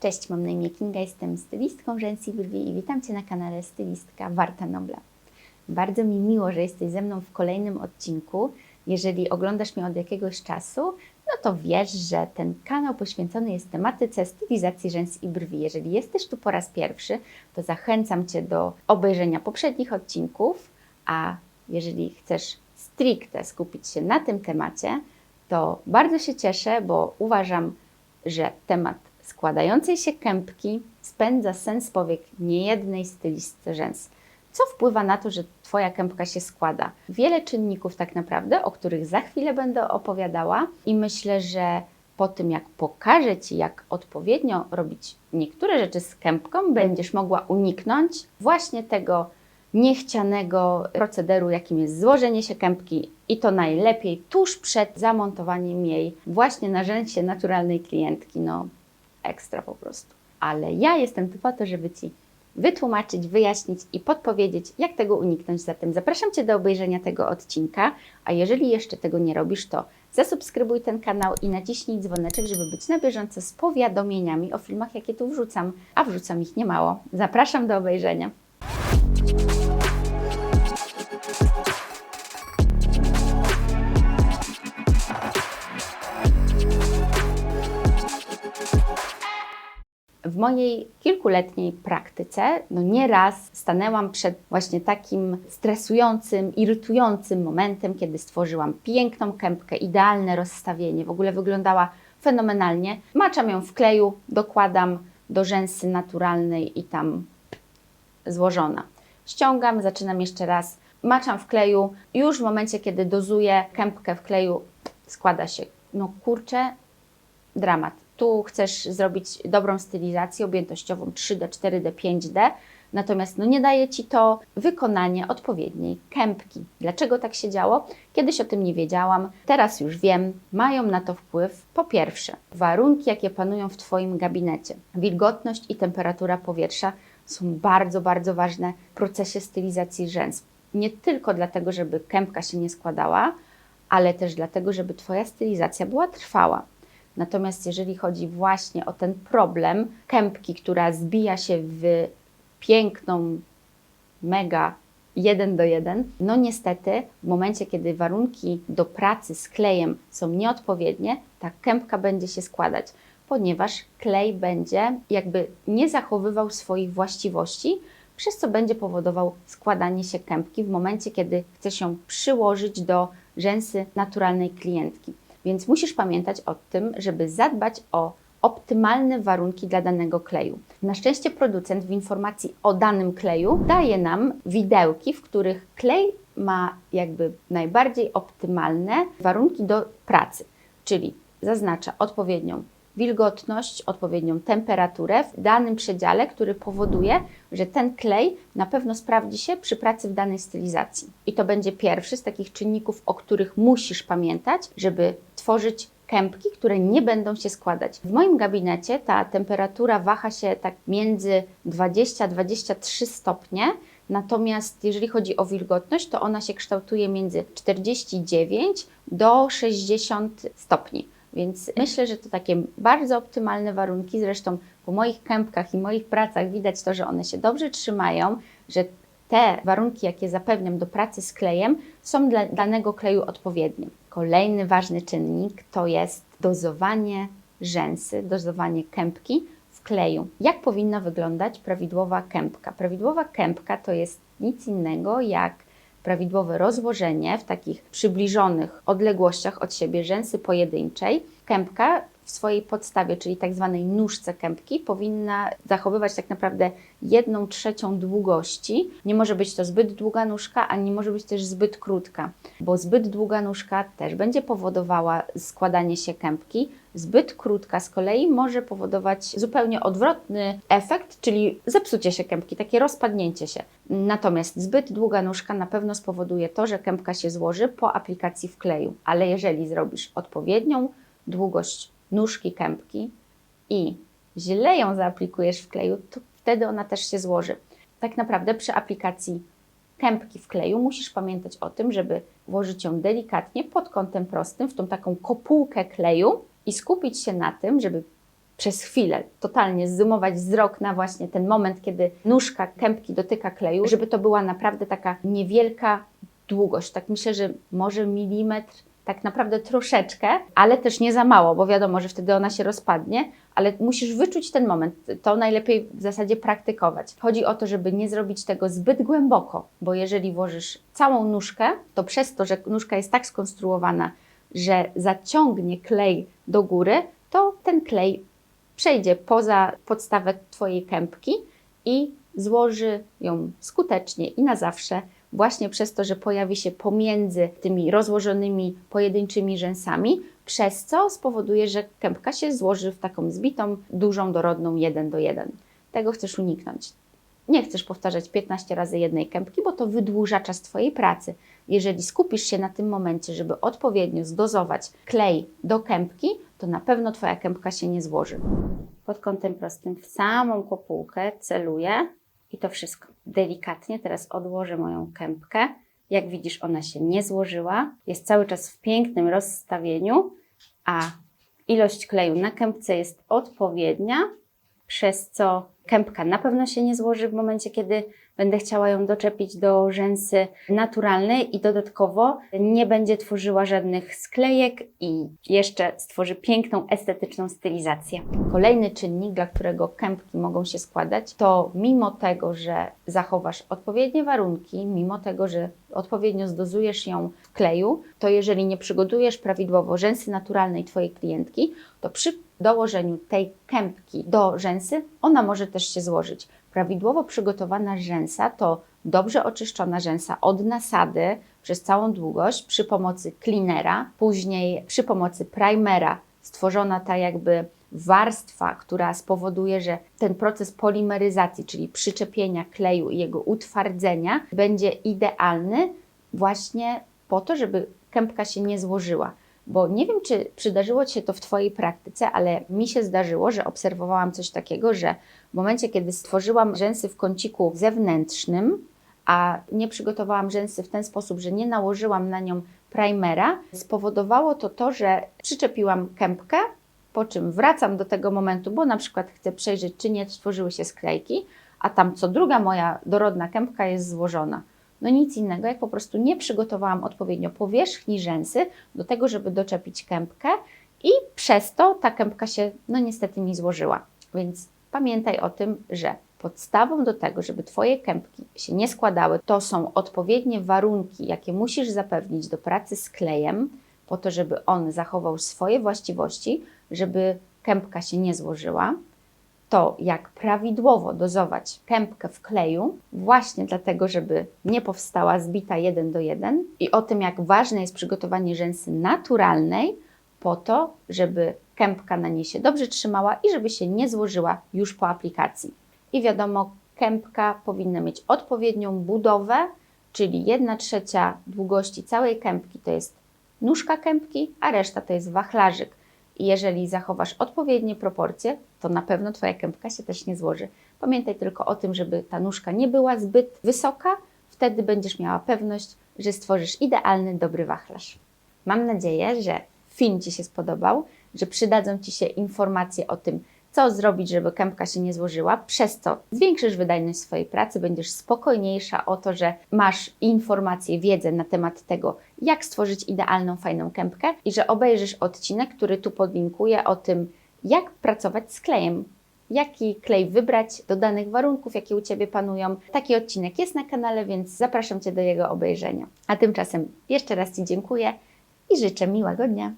Cześć, mam na imię Kinga, jestem stylistką rzęs i brwi i witam Cię na kanale Stylistka Warta Nobla. Bardzo mi miło, że jesteś ze mną w kolejnym odcinku. Jeżeli oglądasz mnie od jakiegoś czasu, no to wiesz, że ten kanał poświęcony jest tematyce stylizacji rzęs i brwi. Jeżeli jesteś tu po raz pierwszy, to zachęcam Cię do obejrzenia poprzednich odcinków, a jeżeli chcesz stricte skupić się na tym temacie, to bardzo się cieszę, bo uważam, że temat składającej się kępki spędza sens powiek niejednej stylistce rzęs. Co wpływa na to, że Twoja kępka się składa? Wiele czynników tak naprawdę, o których za chwilę będę opowiadała i myślę, że po tym jak pokażę Ci, jak odpowiednio robić niektóre rzeczy z kępką, będziesz mogła uniknąć właśnie tego niechcianego procederu, jakim jest złożenie się kępki i to najlepiej tuż przed zamontowaniem jej właśnie na rzęsie naturalnej klientki. No, ekstra po prostu. Ale ja jestem tu po to, żeby Ci wytłumaczyć, wyjaśnić i podpowiedzieć, jak tego uniknąć. Zatem zapraszam Cię do obejrzenia tego odcinka, a jeżeli jeszcze tego nie robisz, to zasubskrybuj ten kanał i naciśnij dzwoneczek, żeby być na bieżąco z powiadomieniami o filmach, jakie tu wrzucam, a wrzucam ich niemało. Zapraszam do obejrzenia. Mojej kilkuletniej praktyce, no nieraz stanęłam przed właśnie takim stresującym, irytującym momentem, kiedy stworzyłam piękną kępkę, idealne rozstawienie, w ogóle wyglądała fenomenalnie. Maczam ją w kleju, dokładam do rzęsy naturalnej i tam złożona. Ściągam, zaczynam jeszcze raz, maczam w kleju. Już w momencie, kiedy dozuję kępkę w kleju, składa się, no kurczę, dramat. Tu chcesz zrobić dobrą stylizację objętościową 3D, 4D, 5D, natomiast no nie daje Ci to wykonanie odpowiedniej kępki. Dlaczego tak się działo? Kiedyś o tym nie wiedziałam, teraz już wiem. Mają na to wpływ po pierwsze warunki, jakie panują w Twoim gabinecie. Wilgotność i temperatura powietrza są bardzo, bardzo ważne w procesie stylizacji rzęs. Nie tylko dlatego, żeby kępka się nie składała, ale też dlatego, żeby Twoja stylizacja była trwała. Natomiast jeżeli chodzi właśnie o ten problem kępki, która zbija się w piękną, mega jeden do jeden, no niestety w momencie, kiedy warunki do pracy z klejem są nieodpowiednie, ta kępka będzie się składać, ponieważ klej będzie jakby nie zachowywał swoich właściwości, przez co będzie powodował składanie się kępki w momencie, kiedy chce się przyłożyć do rzęsy naturalnej klientki. Więc musisz pamiętać o tym, żeby zadbać o optymalne warunki dla danego kleju. Na szczęście producent w informacji o danym kleju daje nam widełki, w których klej ma jakby najbardziej optymalne warunki do pracy, czyli zaznacza odpowiednią wilgotność, odpowiednią temperaturę w danym przedziale, który powoduje, że ten klej na pewno sprawdzi się przy pracy w danej stylizacji. I to będzie pierwszy z takich czynników, o których musisz pamiętać, żeby tworzyć kępki, które nie będą się składać. W moim gabinecie ta temperatura waha się tak między 20-23 stopnie, natomiast jeżeli chodzi o wilgotność, to ona się kształtuje między 49 do 60 stopni. Więc myślę, że to takie bardzo optymalne warunki. Zresztą po moich kępkach i moich pracach widać to, że one się dobrze trzymają, że te warunki, jakie zapewniam do pracy z klejem, są dla danego kleju odpowiednie. Kolejny ważny czynnik to jest dozowanie rzęsy, dozowanie kępki w kleju. Jak powinna wyglądać prawidłowa kępka? Prawidłowa kępka to jest nic innego jak prawidłowe rozłożenie w takich przybliżonych odległościach od siebie rzęsy pojedynczej. Kępka swojej podstawie, czyli tak zwanej nóżce kępki, powinna zachowywać tak naprawdę jedną trzecią długości. Nie może być to zbyt długa nóżka, a nie może być też zbyt krótka, bo zbyt długa nóżka też będzie powodowała składanie się kępki. Zbyt krótka z kolei może powodować zupełnie odwrotny efekt, czyli zepsucie się kępki, takie rozpadnięcie się. Natomiast zbyt długa nóżka na pewno spowoduje to, że kępka się złoży po aplikacji w kleju. Ale jeżeli zrobisz odpowiednią długość nóżki kępki i źle ją zaaplikujesz w kleju, to wtedy ona też się złoży. Tak naprawdę przy aplikacji kępki w kleju musisz pamiętać o tym, żeby włożyć ją delikatnie pod kątem prostym w tą taką kopułkę kleju i skupić się na tym, żeby przez chwilę totalnie zoomować wzrok na właśnie ten moment, kiedy nóżka kępki dotyka kleju, żeby to była naprawdę taka niewielka długość. Tak myślę, że może milimetr, tak naprawdę troszeczkę, ale też nie za mało, bo wiadomo, że wtedy ona się rozpadnie, ale musisz wyczuć ten moment. To najlepiej w zasadzie praktykować. Chodzi o to, żeby nie zrobić tego zbyt głęboko, bo jeżeli włożysz całą nóżkę, to przez to, że nóżka jest tak skonstruowana, że zaciągnie klej do góry, to ten klej przejdzie poza podstawę Twojej kępki i złoży ją skutecznie i na zawsze, właśnie przez to, że pojawi się pomiędzy tymi rozłożonymi pojedynczymi rzęsami, przez co spowoduje, że kępka się złoży w taką zbitą, dużą, dorodną 1 do 1. Tego chcesz uniknąć. Nie chcesz powtarzać 15 razy jednej kępki, bo to wydłuża czas Twojej pracy. Jeżeli skupisz się na tym momencie, żeby odpowiednio zdozować klej do kępki, to na pewno Twoja kępka się nie złoży. Pod kątem prostym w samą kopułkę celuję i to wszystko. Delikatnie teraz odłożę moją kępkę. Jak widzisz, ona się nie złożyła. Jest cały czas w pięknym rozstawieniu, a ilość kleju na kępce jest odpowiednia, przez co kępka na pewno się nie złoży w momencie, kiedy będę chciała ją doczepić do rzęsy naturalnej i dodatkowo nie będzie tworzyła żadnych sklejek i jeszcze stworzy piękną, estetyczną stylizację. Kolejny czynnik, dla którego kępki mogą się składać, to mimo tego, że zachowasz odpowiednie warunki, mimo tego, że odpowiednio zdozujesz ją w kleju, to jeżeli nie przygotujesz prawidłowo rzęsy naturalnej Twojej klientki, to przy dołożeniu tej kępki do rzęsy, ona może też się złożyć. Prawidłowo przygotowana rzęsa to dobrze oczyszczona rzęsa od nasady przez całą długość przy pomocy cleanera, później przy pomocy primera stworzona ta jakby warstwa, która spowoduje, że ten proces polimeryzacji, czyli przyczepienia kleju i jego utwardzenia będzie idealny właśnie po to, żeby kępka się nie złożyła. Bo nie wiem, czy przydarzyło Ci się to w Twojej praktyce, ale mi się zdarzyło, że obserwowałam coś takiego, że w momencie, kiedy stworzyłam rzęsy w kąciku zewnętrznym, a nie przygotowałam rzęsy w ten sposób, że nie nałożyłam na nią primera, spowodowało to to, że przyczepiłam kępkę, po czym wracam do tego momentu, bo na przykład chcę przejrzeć, czy nie stworzyły się sklejki, a tam co druga moja dorodna kępka jest złożona. No nic innego, jak po prostu nie przygotowałam odpowiednio powierzchni rzęsy do tego, żeby doczepić kępkę i przez to ta kępka się no niestety mi złożyła. Więc pamiętaj o tym, że podstawą do tego, żeby Twoje kępki się nie składały, to są odpowiednie warunki, jakie musisz zapewnić do pracy z klejem, po to, żeby on zachował swoje właściwości, żeby kępka się nie złożyła. To, jak prawidłowo dozować kępkę w kleju, właśnie dlatego, żeby nie powstała zbita 1 do 1, i o tym, jak ważne jest przygotowanie rzęsy naturalnej, po to, żeby kępka na niej się dobrze trzymała i żeby się nie złożyła już po aplikacji. I wiadomo, kępka powinna mieć odpowiednią budowę, czyli 1 trzecia długości całej kępki to jest nóżka kępki, a reszta to jest wachlarzyk. I jeżeli zachowasz odpowiednie proporcje, to na pewno Twoja kępka się też nie złoży. Pamiętaj tylko o tym, żeby ta nóżka nie była zbyt wysoka, wtedy będziesz miała pewność, że stworzysz idealny, dobry wachlarz. Mam nadzieję, że film Ci się spodobał, że przydadzą Ci się informacje o tym, co zrobić, żeby kępka się nie złożyła, przez co zwiększysz wydajność swojej pracy, będziesz spokojniejsza o to, że masz informacje, wiedzę na temat tego, jak stworzyć idealną, fajną kępkę i że obejrzysz odcinek, który tu podlinkuję o tym, jak pracować z klejem. Jaki klej wybrać do danych warunków, jakie u Ciebie panują. Taki odcinek jest na kanale, więc zapraszam Cię do jego obejrzenia. A tymczasem jeszcze raz Ci dziękuję i życzę miłego dnia.